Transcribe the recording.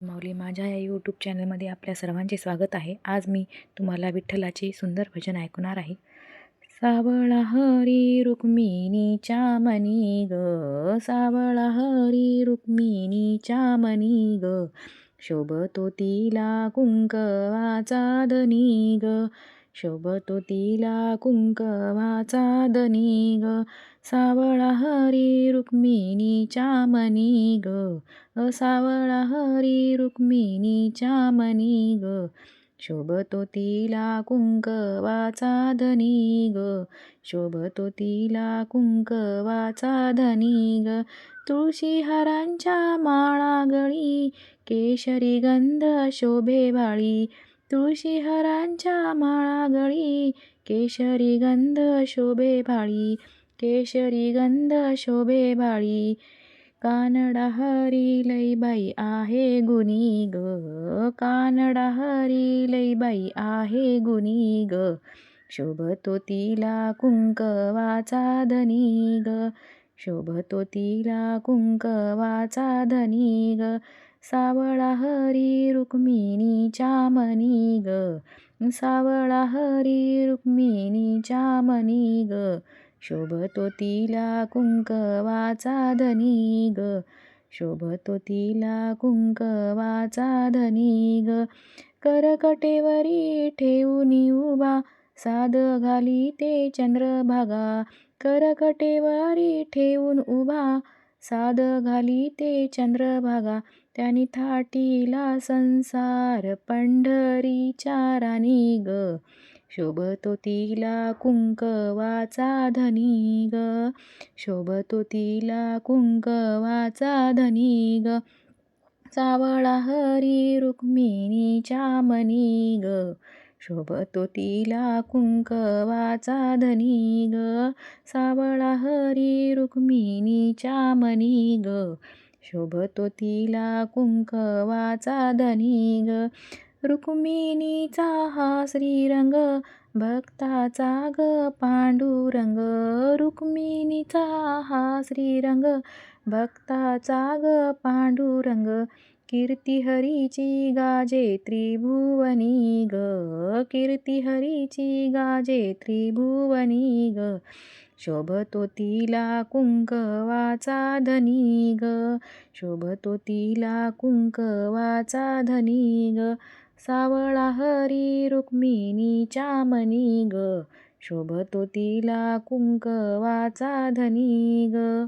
माऊली माझ्या या यूट्यूब चॅनलमध्ये आपल्या सर्वांचे स्वागत आहे. आज मी तुम्हाला विठ्ठलाचे सुंदर भजन ऐकणार आहे. सावळा हरी रुक्मिणीच्या मनी ग सावळा हरी रुक्मिणीच्या मनी ग शोभतो तिला कुंकवाचा धनी ग शोभतो तिला कुंकवाचा धनी ग. सावळा हरी रुक्मिणीच्या मनी ग. सावळा हरी रुक्मिणीच्या मनी ग. शोभतो तिला कुंकवाचा धनी ग. शोभतो तिला कुंकवाचा धनी ग. तुळशी माळागळी केशरी गंध शोभे वाळी तुळशी हरांच्या माळा गळी केशरी गंध शोभे भाळी केशरी गंध शोभे भाळी. कानडा हरी लईबाई आहे गुणी ग कानडा हरी लईबाई आहे गुणी ग. शोभतो तिला कुंकवाचा धनी ग शोभतो तिला कुंकवाचा धनी ग. सावळा हरी रुक्मिणीच्या मनी ग. सावळा हरी रुक्मिणीच्या मनी ग. शोभतो तिला कुंकवाचा धनी ग. शोभतो तिला कुंकवाचा धनी ग. करकटेवरी ठेवूनी उभा साद घाली ते चंद्रभागा. करकटेवरी ठेवून उभा साद घाली ते चंद्रभागा त्यानी थाटीला संसार पंढरीच्या राणी ग. शोभतो तिला कुंकवाचा धनी ग. शोभतो तिला कुंकवाचा धनी ग. सावळा हरी रुक्मिणीच्या मनी ग. शोभतो तिला कुंकवाचा धनी ग. सावळा हरी रुक्मिणीच्या मनी ग. शोभतो तिला कुंकवाचा धनी ग. रुक्मिणीचा हा श्रीरंग भक्ताचा ग पांडुरंग. रुक्मिणीचा हा श्रीरंग भक्ताचा ग पांडुरंग. कीर्ती हरीची गाजे त्रिभुवनी ग. कीर्ती हरीची गाजे त्रिभुवनी ग. शोभतो तिला कुंकवाचा धनी ग. शोभतो तिला कुंकवाचा धनी ग. सावळा हरी रुक्मिणीच्या मनी ग. शोभतो तिला कुंकवाचा धनी ग.